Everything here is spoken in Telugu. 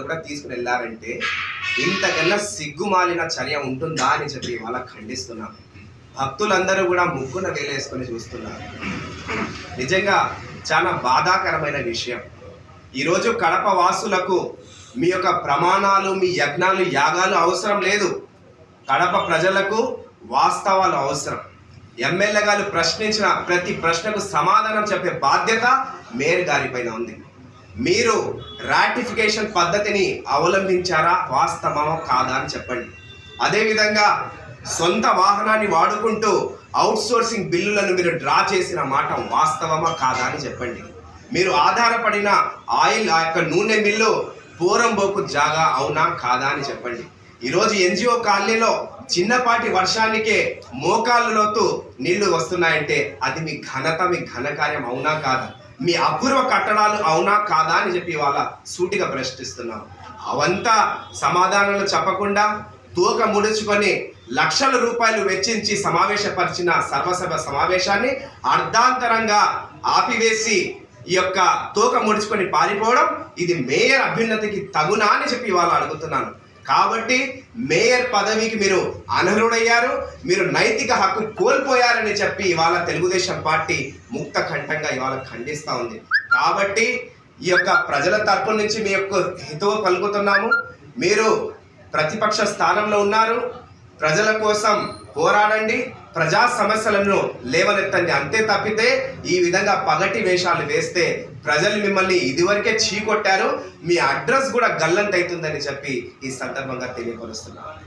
కూడా తీసుకుని వెళ్ళారంటే ఇంతకన్నా సిగ్గుమాలిన చర్య ఉంటుందా అని చెప్పి వాళ్ళ ఖండిస్తున్నాం. భక్తులందరూ కూడా ముగ్గున వేలేసుకొని చూస్తున్నారు. నిజంగా చాలా బాధాకరమైన విషయం. ఈరోజు కడప వాసులకు మీ యొక్క ప్రమాణాలు మీ యజ్ఞాలు యాగాలు అవసరం లేదు. కడప ప్రజలకు వాస్తవాలు అవసరం. ఎమ్మెల్యే గారు ప్రశ్నించిన ప్రతి ప్రశ్నకు సమాధానం చెప్పే బాధ్యత మేయర్ గారిపైన ఉంది. మీరు రాటిఫికేషన్ పద్ధతిని అవలంబించారా? వాస్తవమో? కాదా అని చెప్పండి. అదేవిధంగా సొంత వాహనాన్ని వాడుకుంటూ అవుట్సోర్సింగ్ బిల్లులను మీరు డ్రా చేసిన మాట వాస్తవమా? కాదా అని చెప్పండి. మీరు ఆధారపడిన ఆయిల్ ఆ యొక్క నూనె మిల్లు పోరంబోకు జాగా అవునా? కాదా అని చెప్పండి. ఈరోజు ఎన్జిఓ కాలనీలో చిన్నపాటి వర్షానికే మోకాళ్ళ లోతు నీళ్ళు వస్తున్నాయంటే అది మీ ఘనత మీ ఘనకార్యం అవునా? కాదా? మీ అపూర్వ కట్టడాలు అవునా కాదా అని చెప్పి వాళ్ళ సూటిగా ప్రశ్నిస్తున్నాం. అవంతా సమాధానాలు చెప్పకుండా తూక ముడుచుకొని లక్షల రూపాయలు వెచ్చించి సమావేశపరిచిన సర్వసభ సమావేశాన్ని అర్ధాంతరంగా ఆపివేసి ఈ యొక్క తోక ముడుచుకొని పారిపోవడం ఇది మేయర్ అభ్యున్నతికి తగునా అని చెప్పి ఇవాళ అడుగుతున్నాను. కాబట్టి మేయర్ పదవికి మీరు అనర్హుడయ్యారు. మీరు నైతిక హక్కు కోల్పోయారని చెప్పి ఇవాళ తెలుగుదేశం పార్టీ ముక్త కంఠంగా ఇవాళ ఖండిస్తూ ఉంది. కాబట్టి ఈ యొక్క ప్రజల తరపు నుంచి మీ యొక్క హితవు పలుకుతున్నాము. మీరు ప్రతిపక్ష స్థానంలో ఉన్నారు. ప్రజల కోసం పోరాడండి ప్రజా సమస్యలను లేవనెత్తండి. అంతే తప్పితే ఈ విధంగా పగటి వేషాలు వేస్తే ప్రజలు మిమ్మల్ని ఇదివరకే చీకొట్టారు. మీ అడ్రస్ కూడా గల్లంతైతుందని చెప్పి ఈ సందర్భంగా తెలియపరుస్తున్నాను.